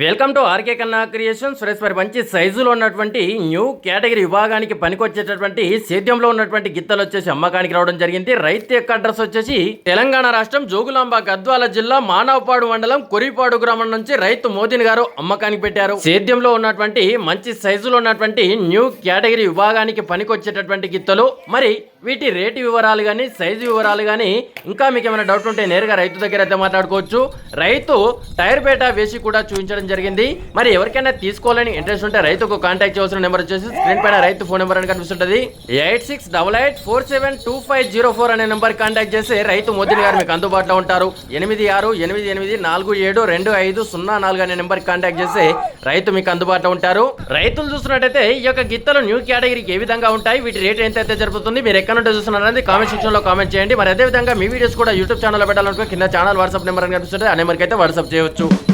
Welcome to RK Kanna creations. Fresh మరి మంచి సైజులో ఉన్నటువంటి న్యూ కేటగిరీ విభాగానికి పనికొచ్చేటటువంటి సేద్యంలో ఉన్నటువంటి గిత్తలు వచ్చేసి అమ్మకానికి రావడం జరిగింది. రైతు యొక్క అడ్రస్ వచ్చేసి తెలంగాణ రాష్ట్రం జోగులాంబ గద్వాల జిల్లా మానవపాడు మండలం కొరిపాడు గ్రామం నుంచి రైతు మోదిని గారు అమ్మకానికి పెట్టారు. సేద్యంలో ఉన్నటువంటి మంచి సైజులో ఉన్నటువంటి న్యూ కేటగిరీ విభాగానికి పనికొచ్చేటటువంటి గిత్తలు. మరి వీటి రేటు వివరాలు కానీ సైజు వివరాలు కానీ ఇంకా మీకు ఏమైనా డౌట్ ఉంటే నేరుగా రైతు దగ్గర అయితే మాట్లాడుకోవచ్చు. రైతు టైర్ పేట వేసి కూడా చూపించడం జరిగింది. మరి ఎవరికైనా తీసుకోవాలని ఇంట్రెస్ట్ ఉంటే రైతుకు కాంటాక్ట్ చేయాల్సిన నెంబర్ వచ్చేసి స్క్రీన్ పైన రైతు ఫోన్ నెంబర్ అని కనిపిస్తుంటది. Eight six double eight four seven two five zero four అనే నెంబర్ కాంటాక్ట్ చేసి రైతు మోదీని గారు మీకు అందుబాటులో ఉంటారు. ఎనిమిది ఆరు ఎనిమిది ఎనిమిది నాలుగు ఏడు రెండు ఐదు సున్నా నాలుగు అనే నెంబర్ కాంటాక్ట్ చేసి రైతు మీకు అందుబాటులో ఉంటారు. రైతులు చూస్తున్నట్టయితే ఈ యొక్క గిత్తలు న్యూ కేటగిరీకి ఏ విధంగా ఉంటాయి? వీటి రేట్ ఎంత అయితే జరుగుతుంది? మీరు ఎక్కడ నుండి చూస్తున్నారనేది కామెంట్ సెక్షన్లో కామెంట్ చేయండి. మరి అదే విధంగా మీ వీడియోస్ కూడా యూట్యూబ్ ఛానల్ పెట్టాలనుకో కింద ఛానల్ వాట్సాప్ నెంబర్ అని కనిపిస్తుంది ఆ నెంబర్కి అయితే వాట్సాప్ చేయవచ్చు.